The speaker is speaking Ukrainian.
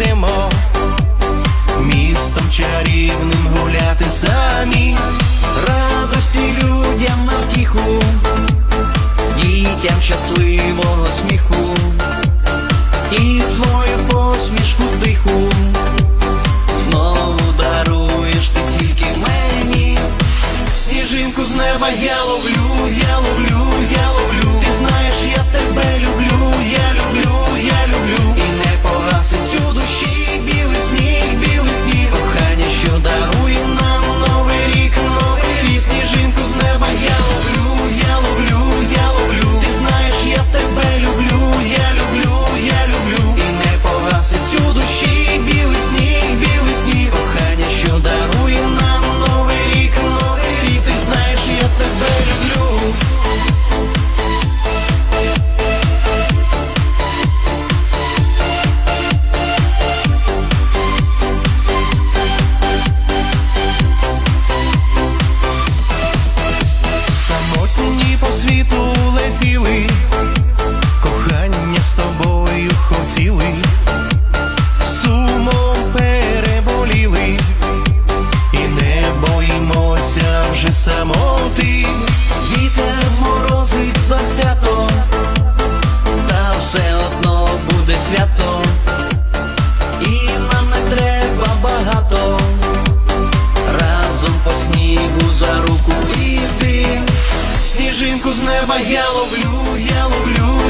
підемо, містом чарівним гуляти самі, радості людям на втіху, дітям щасливого сміху, і свою посмішку тиху. Знову даруєш ти тільки мені, сніжинку з неба я ловлю, я ловлю, я ловлю, ти знаєш, я тебе люблю, я люблю. Сніжинку з неба я ловлю, я ловлю.